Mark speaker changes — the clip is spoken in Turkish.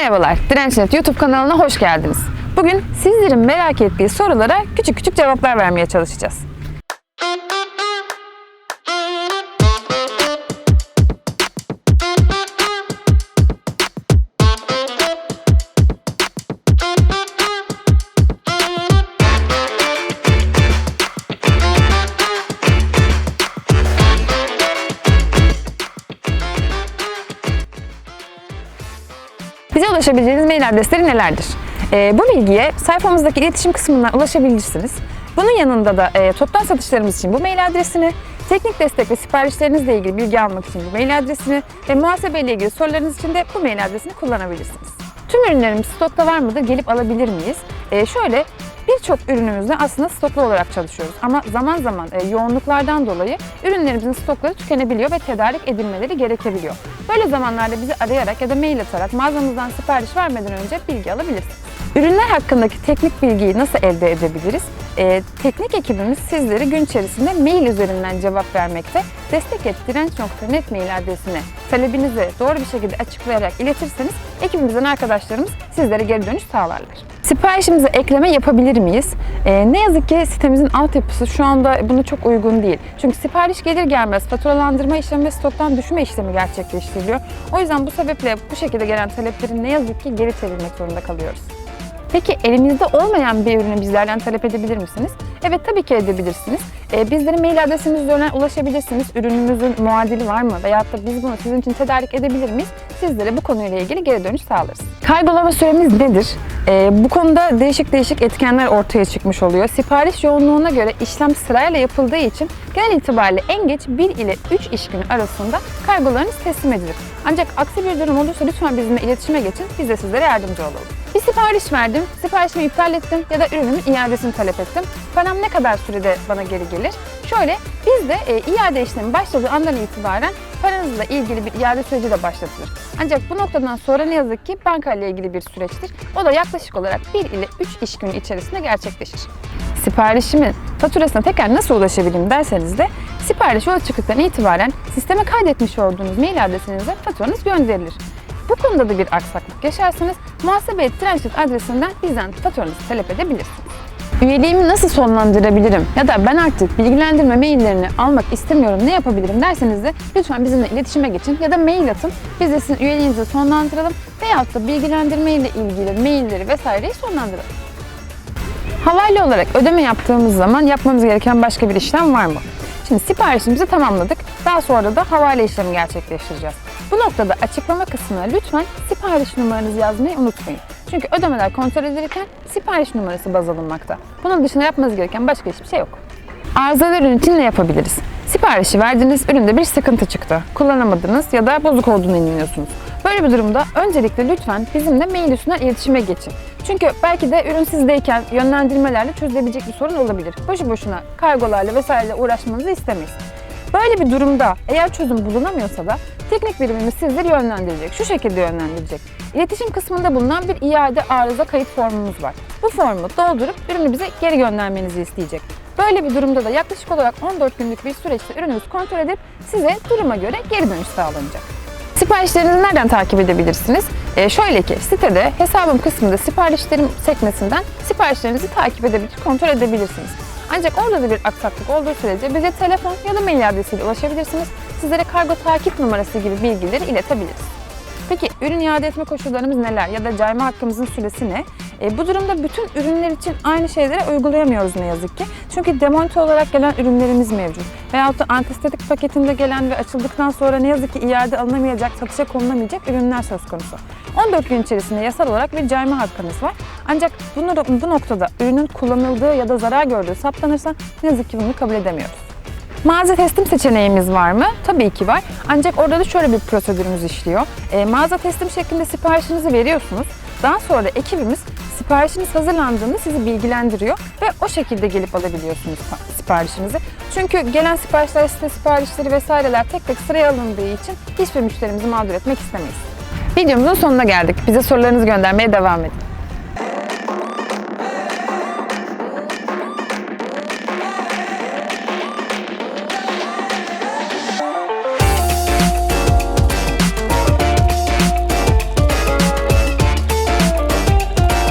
Speaker 1: Merhabalar, Dirençnet YouTube kanalına hoş geldiniz. Bugün sizlerin merak ettiği sorulara küçük küçük cevaplar vermeye çalışacağız. Bize ulaşabileceğiniz mail adresleri nelerdir? Ee, bu bilgiye sayfamızdaki iletişim kısmından ulaşabilirsiniz. Bunun yanında da e, toptan satışlarımız için bu mail adresini, teknik destek ve siparişlerinizle ilgili bilgi almak için bu mail adresini ve muhasebeyle ilgili sorularınız için de bu mail adresini kullanabilirsiniz. Tüm ürünlerimiz stokta var mıdır? Gelip alabilir miyiz? Ee, şöyle birçok ürünümüzde aslında stoklu olarak çalışıyoruz. Ama zaman zaman e, yoğunluklardan dolayı ürünlerimizin stokları tükenebiliyor ve tedarik edilmeleri gerekebiliyor. Böyle zamanlarda bizi arayarak ya da mail atarak mağazamızdan sipariş vermeden önce bilgi alabilirsiniz. Ürünler hakkındaki teknik bilgiyi nasıl elde edebiliriz? Ee, teknik ekibimiz sizleri gün içerisinde mail üzerinden cevap vermekte. Destek et direnç.net mail adresine talebinizi doğru bir şekilde açıklayarak iletirseniz ekibimizden arkadaşlarımız sizlere geri dönüş sağlarlar. Siparişimize ekleme yapabilir miyiz? Ee, ne yazık ki sitemizin altyapısı şu anda buna çok uygun değil. Çünkü sipariş gelir gelmez faturalandırma işlemi ve stoktan düşme işlemi gerçekleştiriliyor. O yüzden bu sebeple bu şekilde gelen talepleri ne yazık ki geri çevirmek zorunda kalıyoruz. Peki elimizde olmayan bir ürünü bizlerden talep edebilir misiniz? Evet tabii ki edebilirsiniz. Ee, bizlere mail adresimiz üzerinden ulaşabilirsiniz. Ürünümüzün muadili var mı? Veyahut da biz bunu sizin için tedarik edebilir miyiz? Sizlere bu konuyla ilgili geri dönüş sağlarız. Kargolama süremiz nedir? Ee, bu konuda değişik değişik etkenler ortaya çıkmış oluyor. Sipariş yoğunluğuna göre işlem sırayla yapıldığı için genel itibariyle en geç 1 ile 3 iş günü arasında kargolarınız teslim edilir. Ancak aksi bir durum olursa lütfen bizimle iletişime geçin. Biz de sizlere yardımcı olalım. Bir sipariş verdim, siparişimi iptal ettim ya da ürünün iadesini talep ettim. Param ne kadar sürede bana geri gelir? Şöyle, biz de e, iade işlemi başladığı andan itibaren paranızla ilgili bir iade süreci de başlatılır. Ancak bu noktadan sonra ne yazık ki bankayla ilgili bir süreçtir. O da yaklaşık olarak 1 ile 3 iş günü içerisinde gerçekleşir. Siparişimin faturasına tekrar nasıl ulaşabilirim derseniz de sipariş yola çıktıktan itibaren sisteme kaydetmiş olduğunuz mail adresinize faturanız gönderilir. Bu konuda da bir aksaklık yaşarsanız muhasebe et Trenchlet adresinden bizden faturanızı talep edebilirsiniz. Üyeliğimi nasıl sonlandırabilirim ya da ben artık bilgilendirme maillerini almak istemiyorum ne yapabilirim derseniz de lütfen bizimle iletişime geçin ya da mail atın. Biz de sizin üyeliğinizi sonlandıralım veyahut da bilgilendirme ile ilgili mailleri vesaireyi sonlandıralım. Havale olarak ödeme yaptığımız zaman yapmamız gereken başka bir işlem var mı? Şimdi siparişimizi tamamladık. Daha sonra da havale işlemi gerçekleştireceğiz. Bu noktada açıklama kısmına lütfen sipariş numaranızı yazmayı unutmayın. Çünkü ödemeler kontrol edilirken sipariş numarası baz alınmakta. Bunun dışında yapmanız gereken başka hiçbir şey yok. Arızalar ürün için ne yapabiliriz? Siparişi verdiniz, üründe bir sıkıntı çıktı. Kullanamadınız ya da bozuk olduğunu inanıyorsunuz. Böyle bir durumda öncelikle lütfen bizimle mail üstünden iletişime geçin. Çünkü belki de ürün sizdeyken yönlendirmelerle çözülebilecek bir sorun olabilir. Boşu boşuna kargolarla vesaireyle uğraşmanızı istemeyiz. Böyle bir durumda eğer çözüm bulunamıyorsa da teknik birimimiz sizleri yönlendirecek. Şu şekilde yönlendirecek. İletişim kısmında bulunan bir iade arıza kayıt formumuz var. Bu formu doldurup ürünü bize geri göndermenizi isteyecek. Böyle bir durumda da yaklaşık olarak 14 günlük bir süreçte ürünümüz kontrol edip size duruma göre geri dönüş sağlanacak. Siparişlerinizi nereden takip edebilirsiniz? Ee, şöyle ki sitede hesabım kısmında siparişlerim sekmesinden siparişlerinizi takip edebilir, kontrol edebilirsiniz. Ancak orada da bir aksaklık olduğu sürece bize telefon ya da mail adresiyle ulaşabilirsiniz. Sizlere kargo takip numarası gibi bilgileri iletebiliriz. Peki ürün iade etme koşullarımız neler ya da cayma hakkımızın süresi ne? E, bu durumda bütün ürünler için aynı şeyleri uygulayamıyoruz ne yazık ki. Çünkü demonte olarak gelen ürünlerimiz mevcut. Veyahut da antistatik paketinde gelen ve açıldıktan sonra ne yazık ki iade alınamayacak, satışa konulamayacak ürünler söz konusu. 14 gün içerisinde yasal olarak bir cayma hakkınız var. Ancak bunu, bu noktada ürünün kullanıldığı ya da zarar gördüğü saptanırsa ne yazık ki bunu kabul edemiyoruz. Mağaza teslim seçeneğimiz var mı? Tabii ki var. Ancak orada da şöyle bir prosedürümüz işliyor. E, mağaza teslim şeklinde siparişinizi veriyorsunuz. Daha sonra ekibimiz siparişiniz hazırlandığında sizi bilgilendiriyor ve o şekilde gelip alabiliyorsunuz siparişinizi. Çünkü gelen siparişler, site siparişleri vesaireler tek tek sıraya alındığı için hiçbir müşterimizi mağdur etmek istemeyiz. Videomuzun sonuna geldik. Bize sorularınızı göndermeye devam edin.